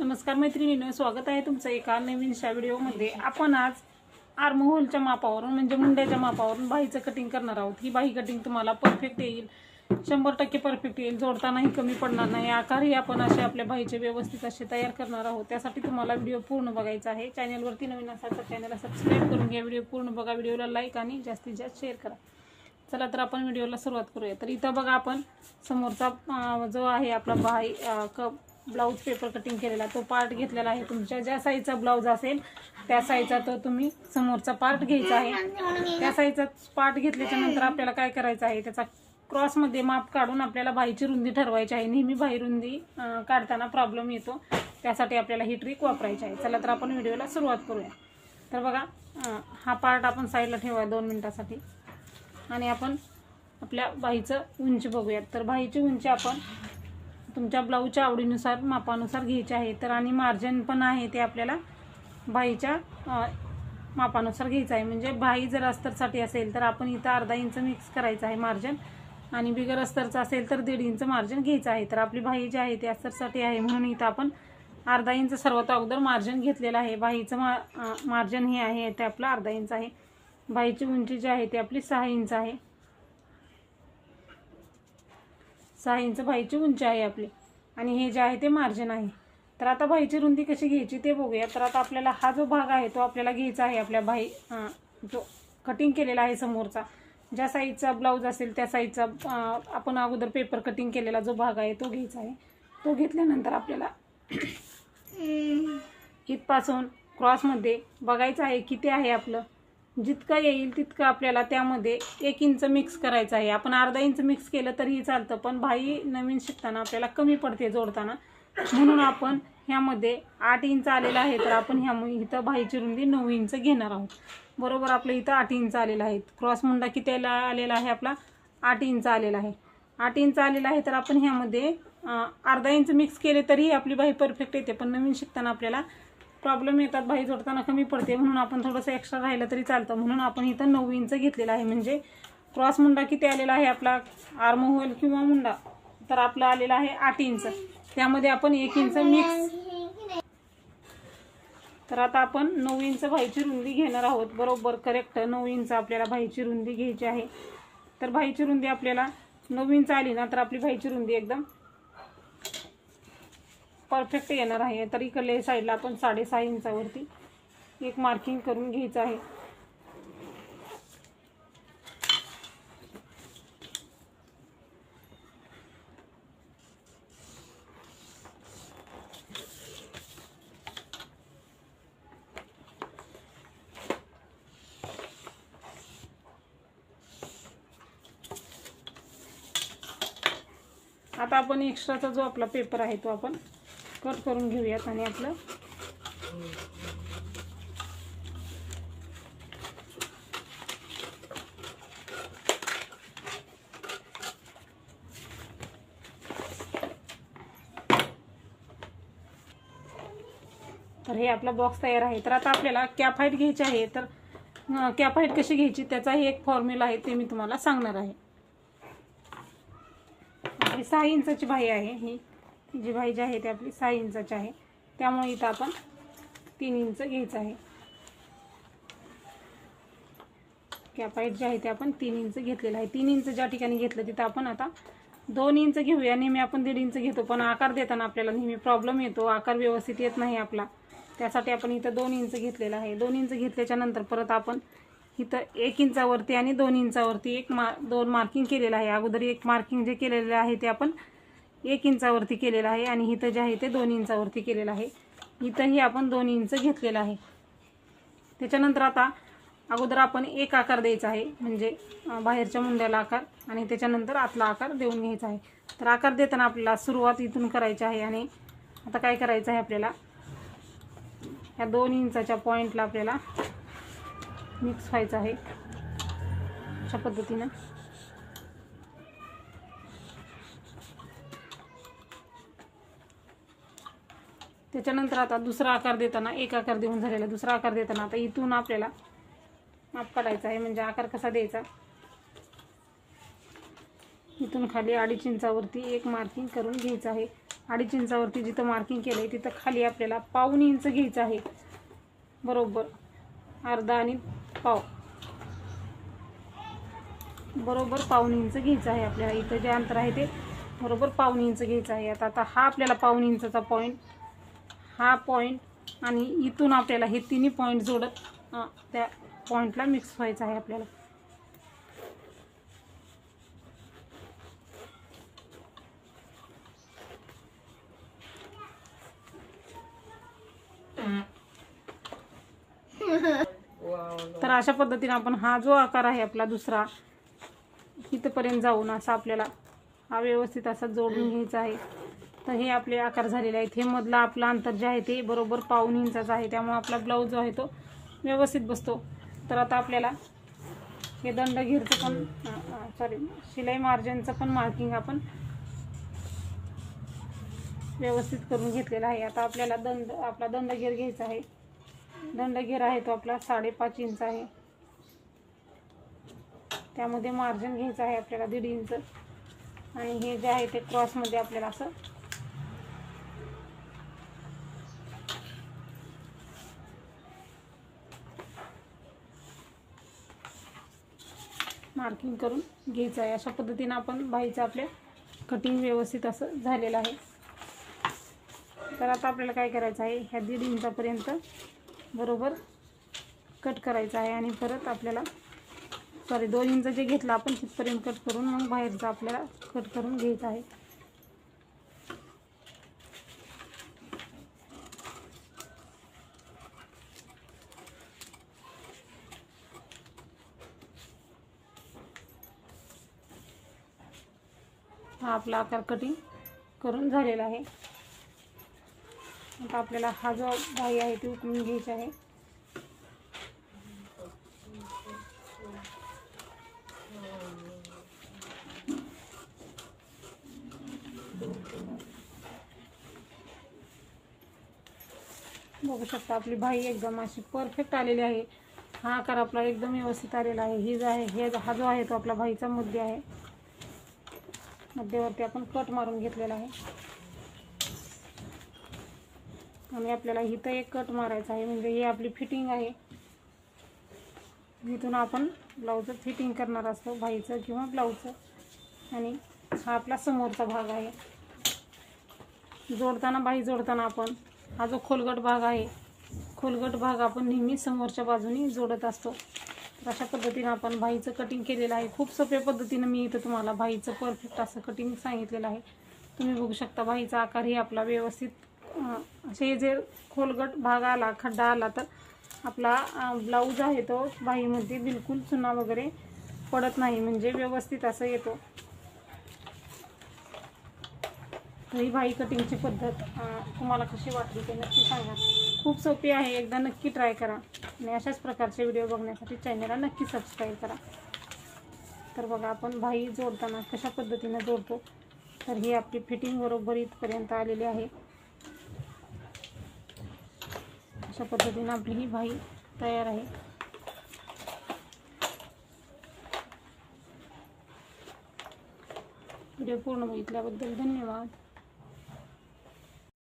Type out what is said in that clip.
नमस्कार मैत्रिणीनं स्वागत आहे तुमचं एका नवीनशा व्हिडिओमध्ये. आपण आज आर्महोलच्या मापावरून म्हणजे मुंड्याच्या मापावरून बाहीचं कटिंग करणार आहोत. ही बाही कटिंग तुम्हाला परफेक्ट येईल. शंभर टक्के परफेक्ट येईल. जोडतानाही कमी पडणार नाही. आकारही आपण असे आपल्या बाहीचे व्यवस्थित असे तयार करणार आहोत. त्यासाठी तुम्हाला व्हिडिओ पूर्ण बघायचा आहे. चॅनलवरती नवीन असाल तर चॅनलला सबस्क्राईब करून घ्या. व्हिडिओ पूर्ण बघा. व्हिडिओला लाईक आणि जास्तीत जास्त शेअर करा. चला तर आपण व्हिडिओला सुरुवात करूया. तर इथं बघा आपण समोरचा जो आहे आपला बाही कप ब्लाऊज पेपर कटिंग केलेला तो पार्ट घेतलेला आहे तुमच्या. ज्या साईजचा ब्लाऊज असेल त्या साईजचा तो तुम्ही समोरचा पार्ट घ्यायचा आहे. त्या साईजचा पार्ट घेतल्याच्या नंतर आपल्याला काय करायचं आहे त्याचा क्रॉसमध्ये माप काढून आपल्याला बाहीची रुंदी ठरवायची आहे. नेहमी बाही रुंदी काढताना प्रॉब्लेम येतो. त्यासाठी आपल्याला ही ट्रिक वापरायची आहे. चला तर आपण व्हिडिओला सुरुवात करूया. तर बघा हा पार्ट आपण साईडला ठेवूया दोन मिनटासाठी. आणि आपण आपल्या बाहीचं उंची बघूयात. तर बाहीची उंची आपण तुमच्या ब्लाऊजच्या आवडीनुसार मापानुसार घ्यायची आहे. तर आणि मार्जिन पण आहे ते आपल्याला बाईच्या मापानुसार घ्यायचं आहे. म्हणजे बाई जर अस्तरसाठी असेल तर आपण इथं अर्धा इंच मिक्स करायचं आहे मार्जिन आणि बिगर अस्तरचं असेल तर दीड इंच मार्जिन घ्यायचं आहे. तर आपली बाई जी आहे ती अस्तरसाठी आहे. म्हणून इथं आपण अर्धा इंच सर्वात अगोदर मार्जिन घेतलेलं आहे. बाईचं मा मार्जिन हे आहे ते आपलं अर्धा इंच आहे. बाईची उंची जी आहे ती आपली सहा इंच आहे. सहा इंच बाहीची उंची आहे आपली. आणि हे जे आहे ते मार्जिन आहे. तर आता बाहीची रुंदी कशी घ्यायची ते बघूया. तर आता आपल्याला हा जो भाग आहे तो आपल्याला घ्यायचा आहे आपल्या बाही जो कटिंग केलेला आहे समोरचा. ज्या साईजचा ब्लाऊज असेल त्या साईजचा आपण अगोदर पेपर कटिंग केलेला जो भाग आहे तो घ्यायचा आहे. तो घेतल्यानंतर आपल्याला इथपासून क्रॉसमध्ये बघायचं आहे किती आहे आपलं. जितकं येईल तितकं आपल्याला त्यामध्ये एक इंच मिक्स करायचं आहे. आपण अर्धा इंच मिक्स केलं तरीही चालतं पण भाई नवीन शिकताना आपल्याला कमी पडते जोडताना. म्हणून आपण ह्यामध्ये आठ इंच आलेला आहे तर आपण ह्या इथं भाईची रुंदी नऊ इंच घेणार आहोत. बरोबर आपलं इथं आठ इंच आलेला आहे. क्रॉस मुंडा किती आलेला आहे आपला? आठ इंच आलेला आहे. आठ इंच आलेला आहे तर आपण ह्यामध्ये अर्धा इंच मिक्स केले तरीही आपली बाही परफेक्ट येते पण नवीन शिकताना आपल्याला प्रॉब्लेम येतात बाही जोडताना कमी पडते. म्हणून आपण थोडंसं एक्स्ट्रा राहिलं तरी चालतं. म्हणून आपण इथं नऊ इंच घेतलेलं आहे. म्हणजे क्रॉस मुंडा किती आलेला आहे? आपला आर्म होईल किंवा मुंडा. तर आपला आलेला आहे आठ इंच त्यामध्ये आपण एक इंच मिक्स तर आता आपण नऊ इंच भाईची रुंदी घेणार आहोत. बरोबर करेक्ट नऊ इंच आपल्याला भाईची रुंदी घ्यायची आहे. तर भाईची रुंदी आपल्याला नऊ इंच आली ना तर आपली भाईची रुंदी एकदम परफेक्ट येणार आहे. तर इकडले साईडला आपण साडेसहा इंचावरती एक मार्किंग करून घ्यायचं आहे. आता आपण एक्स्ट्राचा जो आपला पेपर आहे तो आपण कट करून घेऊयात आणि आपलं. तर हे आपला बॉक्स तयार आहे. तर आता आपल्याला कॅप हाईट घ्यायची आहे. तर कॅप हाईट कशी घ्यायची त्याचाही एक फॉर्म्युला आहे ते मी तुम्हाला सांगणार आहे. सहा इंचाची बाही आहे ही. जी भाई जी आहे ती आपली सहा इंचाची आहे. त्यामुळे इथं आपण तीन इंच घ्यायचं आहे. कॅपाईट जे आहे ते आपण तीन इंच घेतलेलं आहे. तीन इंच ज्या ठिकाणी घेतलं तिथं आपण आता दोन इंच घेऊया. नेहमी आपण दीड इंच घेतो पण आकार देताना आपल्याला नेहमी प्रॉब्लेम येतो. आकार व्यवस्थित येत नाही आपला. त्यासाठी आपण इथं दोन इंच घेतलेलं आहे. दोन इंच घेतल्याच्या नंतर परत आपण इथं एक इंचावरती आणि दोन इंचावरती एक मा दोन मार्किंग केलेलं आहे. अगोदर एक मार्किंग जे केलेलं आहे ते आपण एक इंचावरती केलेलं आहे आणि इथं जे आहे ते दोन इंचावरती केलेलं आहे. इथंही आपण दोन इंच घेतलेलं आहे. त्याच्यानंतर आता अगोदर आपण एक आकार द्यायचा आहे म्हणजे बाहेरच्या मुंड्याला आकार आणि त्याच्यानंतर आतला आकार देऊन घ्यायचा आहे. तर आकार देताना आपल्याला सुरुवात इथून करायची आहे आणि आता काय करायचं आहे आपल्याला? ह्या दोन इंचाच्या पॉईंटला आपल्याला मिक्स व्हायचं आहे. अशा पद्धतीनं. त्याच्यानंतर आता दुसरा आकार देताना एक आकार देऊन झालेला दुसरा आकार देताना आता इथून आपल्याला माप काढायचा आहे म्हणजे आकार कसा द्यायचा? इथून खाली अडीच इंचावरती एक मार्किंग करून घ्यायचं आहे. अडीच इंचावरती जिथं मार्किंग केलं आहे तिथं खाली आपल्याला पाऊन इंच घ्यायचं आहे. बरोबर. अर्धा आणि पाव. बरोबर पाऊन इंच घ्यायचं आहे आपल्याला. इथं जे अंतर आहे ते बरोबर पाऊन इंच घ्यायचं आहे. आता आता हा आपल्याला पाऊन इंचचा पॉईंट हा पॉईंट आणि इथून आपल्याला हे तिन्ही पॉईंट जोडत त्या पॉईंटला मिक्स व्हायचं आहे आपल्याला. तर अशा पद्धतीने आपण हा जो आकार आहे आपला दुसरा इथपर्यंत जाऊन असा आपल्याला हा व्यवस्थित असा जोडून घ्यायचा आहे. तर हे आपले आकार झालेले आहेत. हे मधला आपला अंतर जे आहे ते बरोबर पाऊन इंचाचा आहे. त्यामुळे आपला ब्लाऊज जो आहे तो व्यवस्थित बसतो. तर आता आपल्याला हे दंड घेरचं पण सॉरी शिलाई मार्जिनचं पण मार्किंग आपण व्यवस्थित करून घेतलेला आहे. आता आपल्याला दंड आपला दंड घेर घ्यायचा आहे. दंड घेर आहे तो आपला साडेपाच इंच आहे. त्यामध्ये मार्जिन घ्यायचं आहे आपल्याला दीड इंच. आणि हे जे आहे ते क्रॉसमध्ये आपल्याला असं मार्किंग करून घ्यायचं आहे. अशा पद्धतीनं आपण बाईचं आपल्या कटिंग व्यवस्थित असं झालेलं आहे. तर आता आपल्याला काय करायचं आहे? ह्या दीड इंचापर्यंत बरोबर कट करायचं आहे आणि परत आपल्याला सॉरी दोन इंच जे घेतलं आपण तिथपर्यंत कट करून मग बाहेरचं आपल्याला कट करून घ्यायचं आहे. हा आपला आकार कटिंग करून झालेला आहे. आता आपल्याला हा जो बाई आहे ती उकळून घ्यायची आहे. बघू शकता आपली भाई एकदम अशी परफेक्ट आलेली आहे. हा आकार आपला एकदम व्यवस्थित आलेला आहे. ही जो आहे हे हा जो आहे तो आपला भाईचा मुद्दे आहे. मध्यवर्ती आपण कट मारून घेतलेला आहे. आणि आपल्याला इथं एक कट मारायचा आहे म्हणजे ही आपली फिटिंग आहे. इथून आपण ब्लाऊजचं फिटिंग करणार असतो बाईचं किंवा ब्लाऊजचं आणि हा आपला समोरचा भाग आहे. जोडताना बाई जोडताना आपण हा जो खोलगट भाग आहे खोलगट भाग आपण नेहमी समोरच्या बाजूने जोडत असतो. अशा पद्धतीनं आपण भाईचं कटिंग केलेलं आहे. खूप सोप्या पद्धतीनं मी इथं तुम्हाला भाईचं परफेक्ट असं कटिंग सांगितलेलं आहे. तुम्ही बघू शकता भाईचा आकारही आपला व्यवस्थित असे जे खोलगट भाग आला खड्डा आला तर आपला ब्लाऊज आहे तो बाईमध्ये बिलकुल चुना वगैरे पडत नाही. म्हणजे व्यवस्थित असं येतो तर ही बाई कटिंगची पद्धत तुम्हाला कशी वाटली ते नक्की सांगा. खूप सोपी आहे एकदा नक्की ट्राय करा. आणि अशाच प्रकारचे व्हिडिओ बघण्यासाठी चॅनलला नक्की सबस्क्राईब करा. तर बघा आपण भाई जोडताना कशा पद्धतीनं जोडतो? तर ही आपली फिटिंग बरोबर इथपर्यंत आलेली आहे. अशा पद्धतीनं आपली ही बाई तयार आहे. व्हिडिओ पूर्ण बघितल्याबद्दल धन्यवाद.